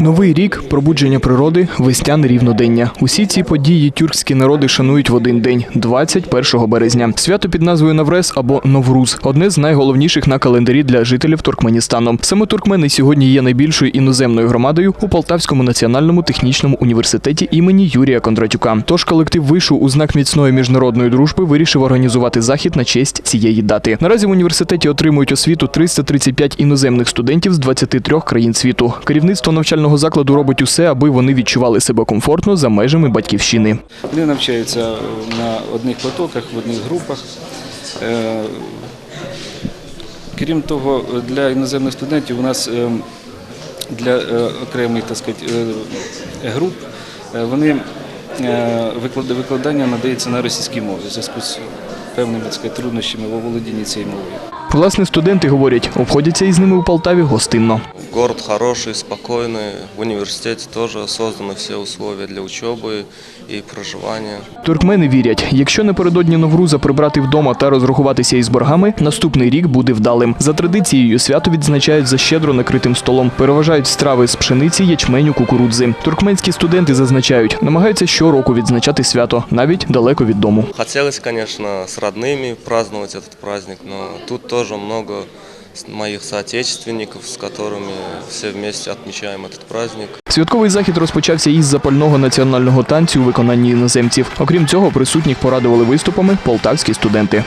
Новий рік, пробудження природи, весняне рівнодення. Усі ці події тюркські народи шанують в один день 21 березня. Свято під назвою Наврес або Новруз одне з найголовніших на календарі для жителів Туркменістану. Саме туркмени сьогодні є найбільшою іноземною громадою у Полтавському національному технічному університеті імені Юрія Кондратюка. Тож колектив вишу у знак міцної міжнародної дружби вирішив організувати захід на честь цієї дати. Наразі в університеті отримують освіту 335 іноземних студентів з 23 країн світу. Керівництво навчального закладу робить усе, аби вони відчували себе комфортно за межами батьківщини. Вони навчаються на одних потоках, в одних групах. Е, Крім того, для іноземних студентів у нас е, для е, окремих так сказати, е, груп е, вони е, викладання надається на російській мові зв'язку з певними так сказати, труднощами в оволодінні цією мовою. Власне, студенти говорять, обходяться із ними у Полтаві гостинно. Город хороший, спокойный. В университете тоже созданы все условия для учебы и проживания. Туркмени вірять, якщо напередодні Новруза прибрати вдома та розрахуватися із боргами, наступний рік буде вдалим. За традицією свято відзначають за щедро накритим столом. Переважають страви з пшениці, ячменю, кукурудзи. Туркменські студенти зазначають, намагаються щороку відзначати свято, навіть далеко від дому. Хотелось, конечно, с родными праздновать этот праздник, но тут тоже много моїх соотечественників, з которыми все вместе отмечаем этот праздник. Святковий захід розпочався із запального національного танцю у виконанні іноземців. Окрім цього, присутніх порадували виступами полтавські студенти.